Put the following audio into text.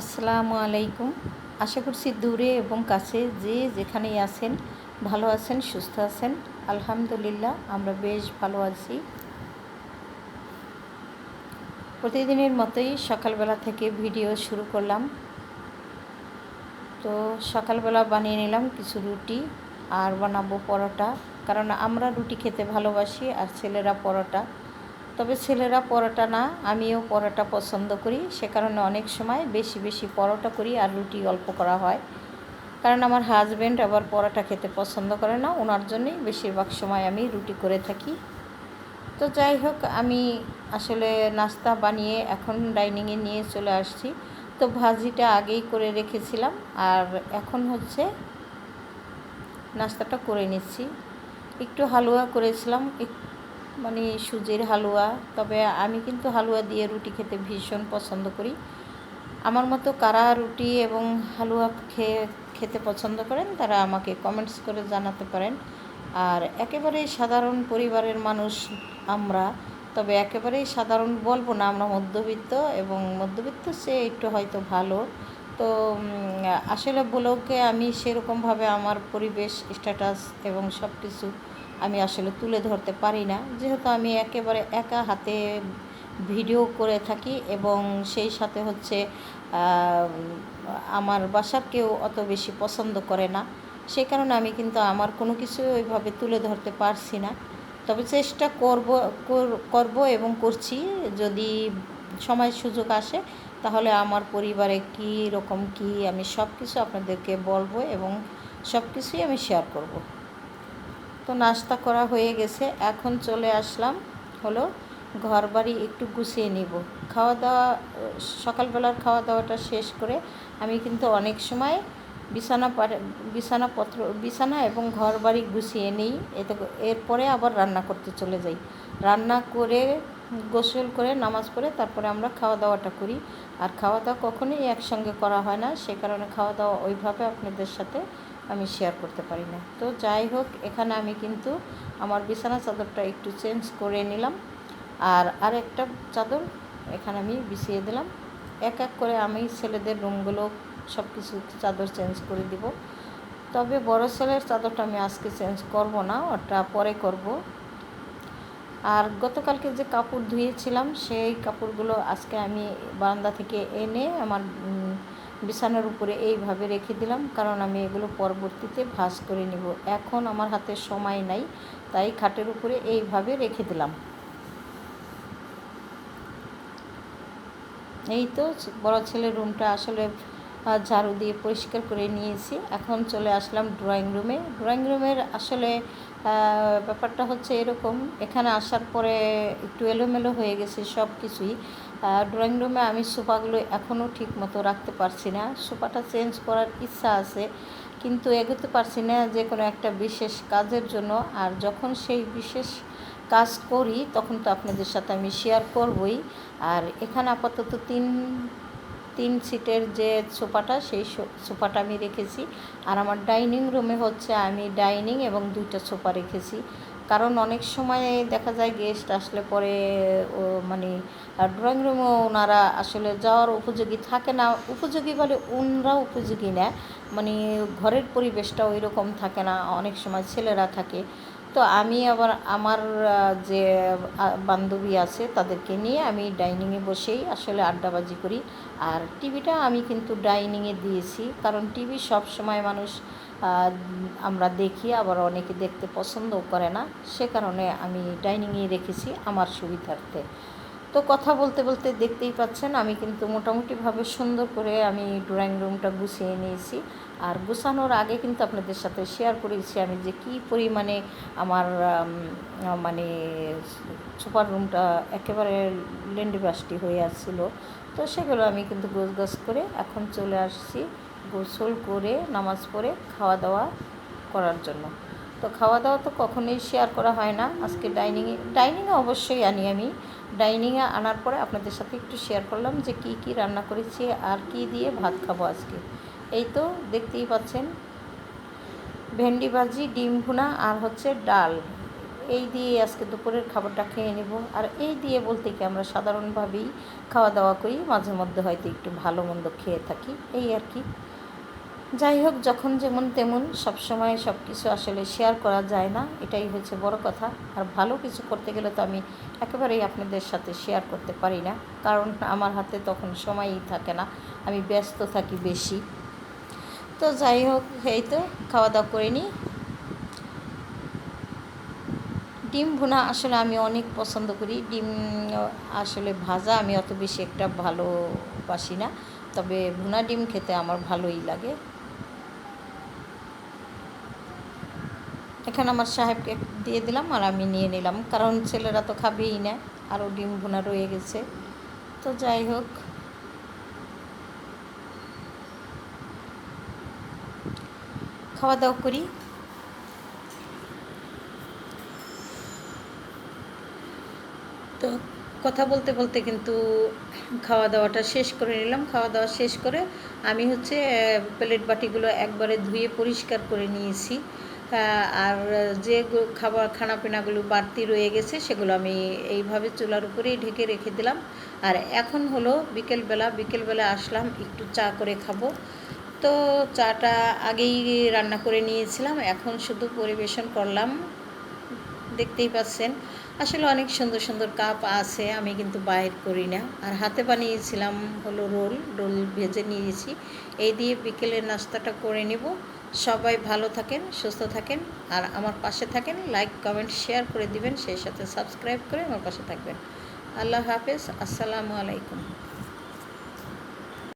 আসসালামু আলাইকুম। আশা করছি দূরে এবং কাছে যে যেখানেই আছেন, ভালো আছেন, সুস্থ আছেন, আলহামদুলিল্লাহ আমরা বেশ ভালো আছি। প্রতিদিনের মতোই সকালবেলা থেকে ভিডিও শুরু করলাম। তো সকালবেলা বানিয়ে নিলাম কিছু রুটি আর বানাবো পরোটা। কারণ আমরা রুটি খেতে ভালোবাসি আর ছেলেরা পরোটা। তবে ছেলেরা পরোটা না, আমিও পরোটা পছন্দ করি। সে কারণে অনেক সময় বেশি বেশি পরোটা করি আর রুটি অল্প করা হয়। কারণ আমার হাজব্যান্ড আবার পরোটা খেতে পছন্দ করে না ওনার জন্যই বেশিরভাগ সময় আমি রুটি করে থাকি। তো যাই হোক, আমি আসলে নাস্তা বানিয়ে এখন ডাইনিংয়ে নিয়ে চলে আসছি। তো ভাজিটা আগেই করে রেখেছিলাম আর এখন হচ্ছে নাস্তাটা করে নিচ্ছি। একটু হালুয়া করেছিলাম মানে সুজির হালুয়া, তবে আমি কিন্তু হালুয়া দিয়ে রুটি খেতে ভীষণ পছন্দ করি। আমার মতো কারা রুটি এবং হালুয়া খেয়ে, খেতে পছন্দ করেন, তারা আমাকে কমেন্টস করে জানাতে পারেন। আর একেবারেই সাধারণ পরিবারের মানুষ আমরা, তবে একেবারেই সাধারণ বলব না, আমরা মধ্যবিত্ত এবং মধ্যবিত্ত সে একটু হয়তো ভালো। তো আসলে ব্লগে আমি সেরকমভাবে আমার পরিবেশ স্ট্যাটাস এবং সব কিছু আমি আসলে তুলে ধরতে পারি না। যেহেতু আমি একেবারে একা হাতে ভিডিও করে থাকি এবং সেই সাথে হচ্ছে আমার বাসার কেউ অত বেশি পছন্দ করে না। সে কারণে আমি কিন্তু আমার কোনো কিছু ওইভাবে তুলে ধরতে পারছি না। তবে চেষ্টা করব করব এবং করছি। যদি সময় সুযোগ আসে, তাহলে আমার পরিবারে কী রকম কি আমি সব কিছু আপনাদেরকে বলব এবং সব কিছুই আমি শেয়ার করব। তো নাস্তা করা হয়ে গেছে। এখন চলে আসলাম, হলো ঘর বাড়ি একটু গুছিয়ে নিব। খাওয়া দাওয়া, সকালবেলার খাওয়া দাওয়াটা শেষ করে আমি কিন্তু অনেক সময় বিছানা বিছানাপত্র বিছানা এবং ঘর বাড়ি গুছিয়ে নিই। এতে এরপরে আবার রান্না করতে চলে যাই। রান্না করে গোসল করে, নামাজ পড়ে, তারপরে আমরা খাওয়া দাওয়াটা করি। আর খাওয়া দাওয়া কখনোই একসঙ্গে করা হয় না, সে কারণে খাওয়া দাওয়া ওইভাবে আপনাদের সাথে আমি শেয়ার করতে পারি না। তো যাই হোক, এখানে আমি কিন্তু আমার বিছানা চাদরটা একটু চেঞ্জ করে নিলাম। আর আরেকটা চাদর এখানে আমি বিছিয়ে দিলাম। এক এক করে আমি ছেলেদের রুমগুলো সব কিছু চাদর চেঞ্জ করে দিব। তবে বড় ছেলের চাদরটা আমি আজকে চেঞ্জ করব না, ওটা পরে করব। আর গতকালকে যে কাপড় ধুয়েছিলাম, সেই কাপড়গুলো আজকে আমি বারান্দা থেকে এনে আমার বিছানার উপরে এইভাবে রেখে দিলাম, কারণ আমি এগুলো পরবর্তীতে ভাজ করে নিব। এখন আমার হাতে সময় নাই, তাই খাটের উপরে এইভাবে রেখে দিলাম। এই তো বড় ছেলের রুমটা আসলে ঝাড়ু দিয়ে পরিষ্কার করে নিয়েছি। এখন চলে আসলাম ড্রয়িং রুমে। ড্রয়িং রুমের আসলে ব্যাপারটা হচ্ছে এরকম। এখানে আসার পরে একটু এলোমেলো হয়ে গেছে সব কিছুই ড্রয়িং রুমে আমি সোফাগুলো এখনও ঠিক মতো রাখতে পারছি না। সোফাটা চেঞ্জ করার ইচ্ছা আছে, কিন্তু এগোতে পারছি না যে কোনো একটা বিশেষ কাজের জন্য। আর যখন সেই বিশেষ কাজ করি, তখন তো আপনাদের সাথে আমি শেয়ার করবই। আর এখানে আপাতত তিন তিন সিটের যে সোফাটা, সেই সোফাটা আমি রেখেছি। আর আমার ডাইনিং রুমে হচ্ছে আমি ডাইনিং এবং দুইটা সোফা রেখেছি। কারণ অনেক সময় দেখা যায় গেস্ট আসলে পরে মানে ড্রয়িং রুমে ওনারা আসলে যাওয়ার উপযোগী থাকে না। উপযোগী বলে ওনরা উপযোগী না। মানে ঘরের পরিবেশটা ওই রকম থাকে না। অনেক সময় ছেলেরা থাকে। তো আমি আবার আমার যে বান্ধবী আছে তাদেরকে নিয়ে আমি ডাইনিংয়ে বসেই আসলে আড্ডাবাজি করি। আর টিভিটা আমি কিন্তু ডাইনিংয়ে দিয়েছি। কারণ টিভি সব সময় মানুষ আমরা দেখি, আবার অনেকে দেখতে পছন্দও করে না। সে কারণে আমি ডাইনিংয়ে রেখেছি আমার সুবিধার্থে। তো কথা বলতে বলতে দেখতেই পাচ্ছেন, আমি কিন্তু মোটামুটিভাবে সুন্দর করে আমি ড্রয়িং রুমটা গুছিয়ে নিয়েছি। আর গুছানোর আগে কিন্তু আপনাদের সাথে শেয়ার করেছি আমি যে কি পরিমাণে আমার মানে সুপার রুমটা একেবারে লেন্ডিবাসটি হয়ে আসছিল। তো সেগুলো আমি কিন্তু গোছ গাছ করে এখন চলে আসছি গোসল করে, নামাজ পড়ে, খাওয়া দাওয়া করার জন্য। তো খাওয়া দাওয়া তো কখনোই শেয়ার করা হয় না। আজকে ডাইনিংয়ে ডাইনিংয়ে অবশ্যই আনি আমি। ডাইনিংয়ে আনার পরে আপনাদের সাথে একটু শেয়ার করলাম যে কি কি রান্না করেছি আর কি দিয়ে ভাত খাব আজকে। এই তো দেখতেই পাচ্ছেন, ভেন্ডি ভাজি, ডিম ভুনা আর হচ্ছে ডাল। এই দিয়ে আজকে দুপুরের খাবারটা খেয়ে নেব। আর এই দিয়ে বলতে কি আমরা সাধারণভাবেই খাওয়া দাওয়া করি মাঝে মধ্যে হয়তো একটু ভালো মন্দ খেয়ে থাকি। এই আর কি। যাই হোক, যখন যেমন তেমন সব সময় সব কিছু আসলে শেয়ার করা যায় না, এটাই হচ্ছে বড় কথা। আর ভালো কিছু করতে গেলে তো আমি একেবারেই আপনাদের সাথে শেয়ার করতে পারি না, কারণ আমার হাতে তখন সময়ই থাকে না, আমি ব্যস্ত থাকি বেশি। তো যাই হোক, এই তো, খাওয়া দাওয়া করে নিই। ডিম ভুনা আসলে আমি অনেক পছন্দ করি। ডিম আসলে ভাজা আমি অত বেশি একটা ভালোবাসি না, তবে ভুনা ডিম খেতে আমার ভালোই লাগে। এখানে আমার সাহেবকে দিয়ে দিলাম আর আমি নিয়ে নিলাম। কারণ ছেলেরা তো খাবেই না আরও ডিম ভুনা রয়ে গেছে। তো যাই হোক। খাওয়া দাওয়া করি। তো কথা বলতে বলতে কিন্তু খাওয়া দাওয়াটা শেষ করে নিলাম। খাওয়া দাওয়া শেষ করে আমি হচ্ছে প্লেট বাটিগুলো একবারে ধুয়ে পরিষ্কার করে নিয়েছি। আর যে খাবার, খানাপিনাগুলো বাড়তি রয়ে গেছে, সেগুলো আমি এইভাবে চুলার উপরেই ঢেকে রেখে দিলাম। আর এখন হলো বিকেলবেলা বিকেলবেলা আসলাম, একটু চা করে খাব। তো চাটা আগেই রান্না করে নিয়েছিলাম, এখন শুধু পরিবেশন করলাম। দেখতেই পাচ্ছেন, আসলে অনেক সুন্দর সুন্দর কাপ আছে, আমি কিন্তু বাইর করি না। আর হাতে বানিয়েছিলাম হলো রোল রোল ভেজে নিয়েছি। এই দিয়ে বিকেলের নাস্তাটা করে নেব। সবাই ভালো থাকেন, সুস্থ থাকেন, আর আমার পাশে থাকেন লাইক কমেন্ট শেয়ার করে দিবেন, সেই সাথে সাবস্ক্রাইব করে আমার পাশে থাকবেন। আল্লাহ হাফেজ, আসসালামু আলাইকুম।